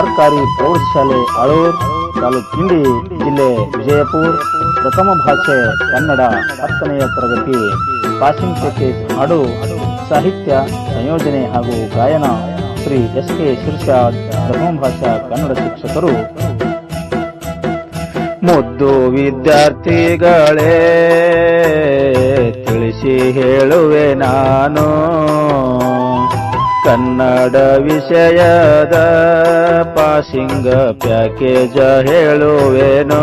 ಸರ್ಕಾರಿ ಪ್ರೌಢಶಾಲೆ ಅಳೂರ್ ತಾಲೂಕಿಂಡಿ ಜಿಲ್ಲೆ ವಿಜಯಪುರ. ಪ್ರಥಮ ಭಾಷೆ ಕನ್ನಡ ಹತ್ತನೆಯ ತರಗತಿ. ಪಾಸಿಂಗ್ ಪ್ಯಾಕೇಜ್ ಹಾಡು, ಸಾಹಿತ್ಯ, ಸಂಯೋಜನೆ ಹಾಗೂ ಗಾಯನ ಶ್ರೀ ಎಸ್ ಕೆ ಶಿರ್ಷಾದ್ ಪ್ರಥಮ ಭಾಷಾ ಕನ್ನಡ ಶಿಕ್ಷಕರು. ಮುದ್ದು ವಿದ್ಯಾರ್ಥಿಗಳೇ, ತಿಳಿಸಿ ಹೇಳುವೆ ನಾನು. ಕನ್ನಡ ವಿಷಯದ ಪಾಸಿಂಗ ಪ್ಯಾಕೇಜ ಹೇಳುವೇನೋ?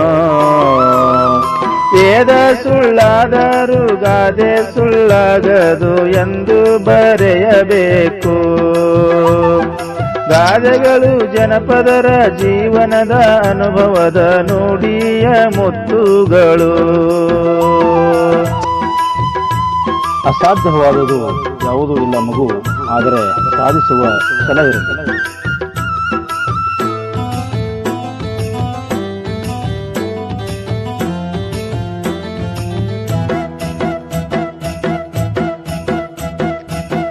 ವೇದ ಸುಳ್ಳಾದರೂ ಗಾದೆ ಸುಳ್ಳಾಗದು ಎಂದು ಬರೆಯಬೇಕು. ಗಾದೆಗಳು ಜನಪದರ ಜೀವನದ ಅನುಭವದ ನುಡಿಯ ಮುತ್ತುಗಳು. ಅಸಾಧ್ಯವಾದುದು ಯಾವುದೂ ಇಲ್ಲ ಮಗು ಆದರೆ ಸಾಧಿಸುವ ಛಲ ಇರುತ್ತದೆ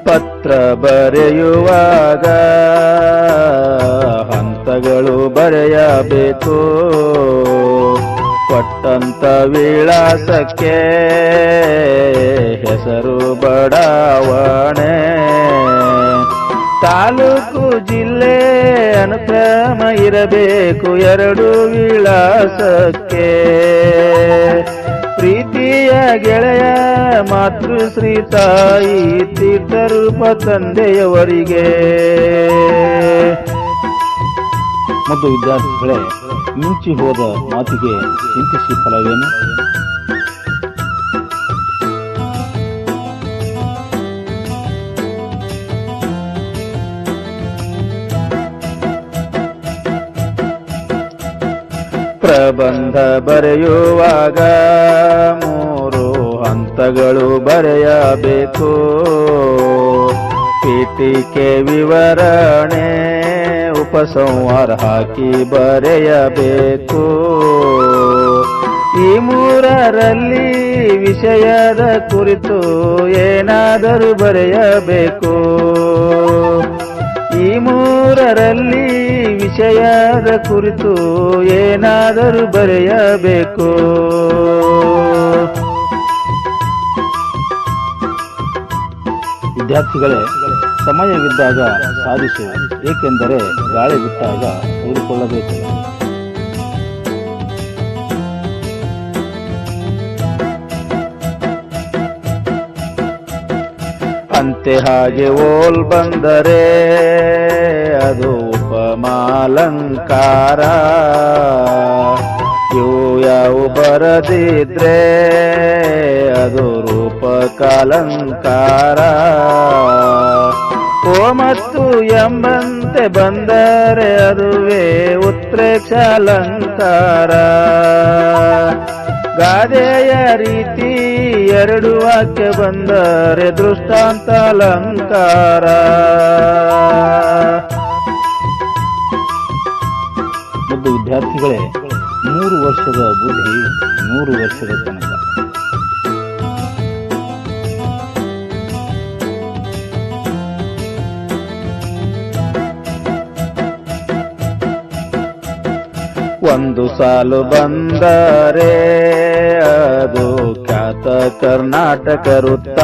ಪತ್ರ ಬರೆಯುವಾಗ ಹಂತಗಳು ಬರೆಯಬೇಕು. ಕೊಟ್ಟಂತ ವಿಳಾಸಕ್ಕೆ ಹೆಸರು ಬಡಾವಣೆ. ತಾಲೂಕು ಜಿಲ್ಲೆ ಅನುಕ್ರಮ ಇರಬೇಕು ಎರಡು ವಿಳಾಸಕ್ಕೆ. ಪ್ರೀತಿಯ ಗೆಳೆಯ ಮಾತೃಶ್ರೀ ತಾಯಿ, ತೀರ್ಥರೂಪ ತಂದೆಯವರಿಗೆ. ಮತ್ತು ವಿದ್ಯಾರ್ಥಿಗಳೇ ಮಿಂಚಿ ಹೋದ ಮಾತಿಗೆ ಚಿಂತಿಸಿ ಫಲವೇನು? ಪ್ರಬಂಧ ಬರೆಯುವಾಗ ಮೂರು ಹಂತಗಳು ಬರೆಯಬೇಕು. ಪೀಠಿಕೆ ವಿವರಣೆ, ಉಪಸಂಹಾರ ಹಾಕಿ ಬರೆಯಬೇಕು. ಈ ಮೂರರಲ್ಲಿ ವಿಷಯದ ಕುರಿತು ಏನಾದರೂ ಬರೆಯಬೇಕು. ಈ ಮೂರರಲ್ಲಿ ವಿಷಯದ ಕುರಿತು ಏನಾದರೂ ಬರೆಯಬೇಕು. ವಿದ್ಯಾರ್ಥಿಗಳೇ ಸಮಯವಿದ್ದಾಗ ಸಾಧಿಸು, ಏಕೆಂದರೆ ಗಾಳಿ ಬಿಟ್ಟಾಗ ಉಳಿದುಕೊಳ್ಳಬೇಕು ಅಂತೆ ಹಾಗೆ ಓಲ್ ಬಂದರೆ ಅದು ಉಪಮಾಲಂಕಾರ. ಇವು ಯಾವ ಬರದಿದ್ರೆ ಅದು ರೂಪಕಾಲಂಕಾರ ಓಮತ್ತು ಎಂಬಂತೆ ಬಂದರೆ ಅದುವೇ ಉತ್ಪ್ರೇಕ್ಷಾಲಂಕಾರ ಗಾದೆಯ ರೀತಿ ಎರಡು ವಾಕ್ಯ ಬಂದರೆ ದೃಷ್ಟಾಂತ ಅಲಂಕಾರ ಮತ್ತು ವಿದ್ಯಾರ್ಥಿಗಳೇ, ಮೂರು ವರ್ಷದ ಬುದ್ಧಿ, ಮೂರು ವರ್ಷದ ತನಕ. ಒಂದು ಸಾಲು ಬಂದರೆ ಅದು ಖ್ಯಾತ ಕರ್ನಾಟಕ ವೃತ್ತ.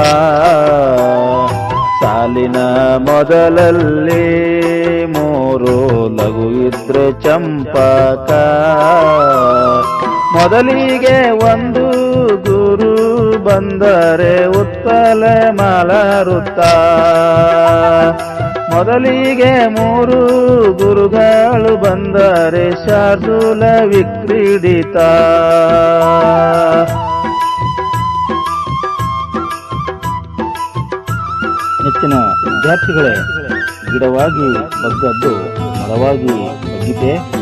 ಸಾಲಿನ ಮೊದಲಲ್ಲಿ ಮೂರು ಲಘು ಇದ್ರೆ ಚಂಪಕ. ಮೊದಲಿಗೆ ಒಂದು ಗುರು ಬಂದರೆ ಉತ್ಪಲ ಮಲರುತ್ತ. ಮೊದಲಿಗೆ ಮೂರು ಗುರುಗಳು ಬಂದರೆ ಶಾರ್ದೂಲ ವಿಕ್ರೀಡಿತ. ನೆಚ್ಚಿನ ವಿದ್ಯಾರ್ಥಿಗಳೇ ಗಿಡವಾಗಿ ಬಗ್ಗದ್ದು ಮರವಾಗಿ ಬಗ್ಗಿದೆ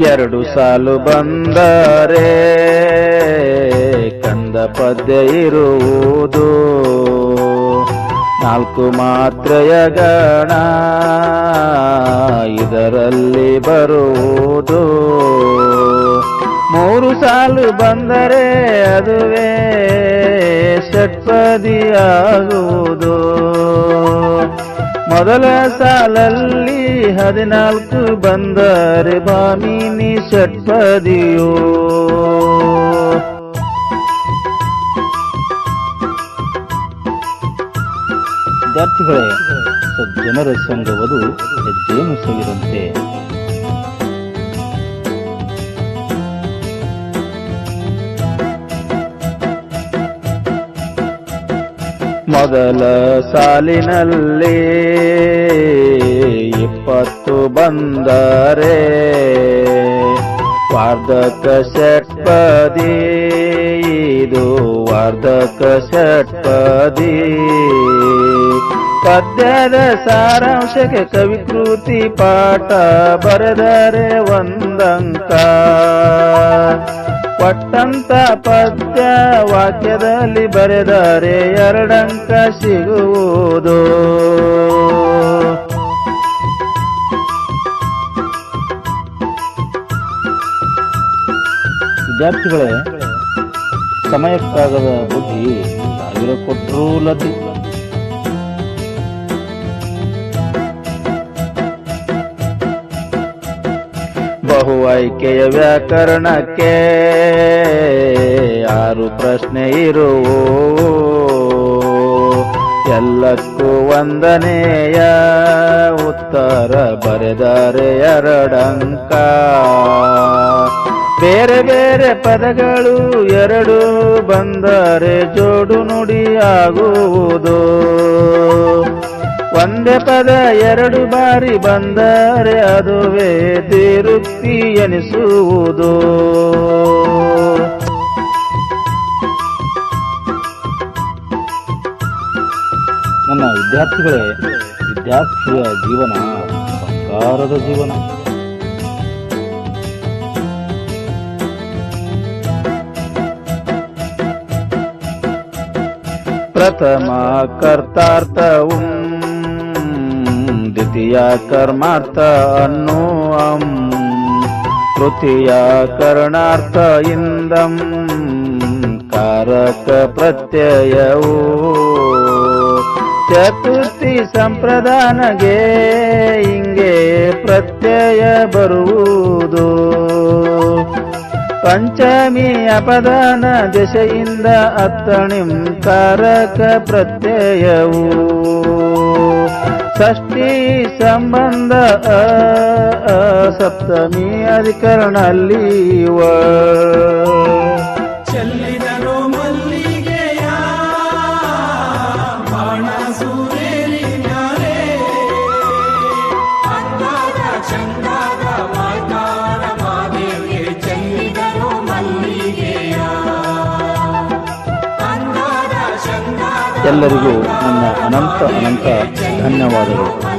ಎರಡು ಸಾಲು ಬಂದರೆ ಕಂದ ಪದ್ಯ ಇರುವುದು. ನಾಲ್ಕು ಮಾತ್ರೆಯ ಗಣ ಇದರಲ್ಲಿ ಬರುವುದು. ಮೂರು ಸಾಲು ಬಂದರೆ ಅದುವೇ ಷಟ್ಪದಿಯಾಗುವುದು. ಮೊದಲ ಸಾಲಲ್ಲಿ ಹದಿನಾಲ್ಕು ಬಂದರೆ ಬಾಮಿನಿ ಷಟ್ಪದಿಯೋ. ವಿದ್ಯಾರ್ಥಿಗಳೇ ಸಜ್ಜನರ ಸಂಘವದು ಹೆಜ್ಜೆಯನ್ನು ಸವಿದಂತೆ ಮೊದಲ ಸಾಲಿನಲ್ಲಿ ಇಪ್ಪತ್ತು ಬಂದರೆ ವಾರ್ಧಕ ಷಟ್ಪದಿ, ಇದು ವಾರ್ಧಕ ಷಟ್ಪದಿ. ಪದ್ಯದ ಸಾರಾಂಶಕ್ಕೆ ಕವಿಕೃತಿ ಪಾಠ ಬರೆದರೆ ಒಂದಂಕ. ಕೊಟ್ಟಂತ ಪದ್ಯ ವಾಕ್ಯದಲ್ಲಿ ಬರೆದರೆ ಎರಡಂಕ ಸಿಗುವುದು. ವಿದ್ಯಾರ್ಥಿಗಳೇ, ಸಮಯಕ್ಕಾಗದ ಬುದ್ಧಿ ಸಾವಿರ ಕೊಟ್ಟರೂ ಲತಿ ಬಹು ಆಯ್ಕೆಯ ವ್ಯಾಕರಣಕ್ಕೆ ಆರು ಪ್ರಶ್ನೆ ಇರುವು? ಎಲ್ಲಕ್ಕೂ ಒಂದನೆಯ ಉತ್ತರ ಬರೆದರೆ ಎರಡಂಕ. ಬೇರೆ ಬೇರೆ ಪದಗಳು ಎರಡು ಬಂದರೆ ಜೋಡು ನುಡಿಯಾಗುವುದು ಒಂದೇ ಪದ ಎರಡು ಬಾರಿ ಬಂದರೆ ಅದುವೇ ತಿರುಕ್ತಿ ಎನಿಸುವುದು. ವಿದ್ಯಾರ್ಥಿಗಳೇ, ವಿದ್ಯಾರ್ಥಿಯ ಜೀವನ ಬಂಗಾರದ ಜೀವನ. ಪ್ರಥಮ ಕರ್ತಾರ್ಥವು ದ್ವಿತೀಯ ಕರ್ಮಾರ್ಥ ಅನ್ನುವಂ ತೃತೀಯ ಕರ್ಣಾರ್ಥ ಇಂದಂ. ಕಾರಕ ಪ್ರತ್ಯಯವು ಚತುರ್ಥಿ ಸಂಪ್ರದಾನಗೆ ಹಿಂಗೆ ಪ್ರತ್ಯಯ ಬರುವುದು. ಪಂಚಮಿ ಅಪದಾನ ದಶೆಯಿಂದ ಅತ್ತಣಿಂ ಕಾರಕ ಪ್ರತ್ಯಯವು. ಷಷ್ಠಿ ಸಂಬಂಧ ಸಪ್ತಮಿ ಅಧಿಕರಣಲ್ಲಿ ವ ಚಂದಾದ ಮಾತಾಡ ಮಾದೇವಿಗೆ ಚೆಲ್ಲಿದರು ಮಲ್ಲಿಗೆಯ. ಎಲ್ಲರಿಗೂ ನನ್ನ ಅನಂತ ಅನಂತ ಧನ್ಯವಾದಗಳು.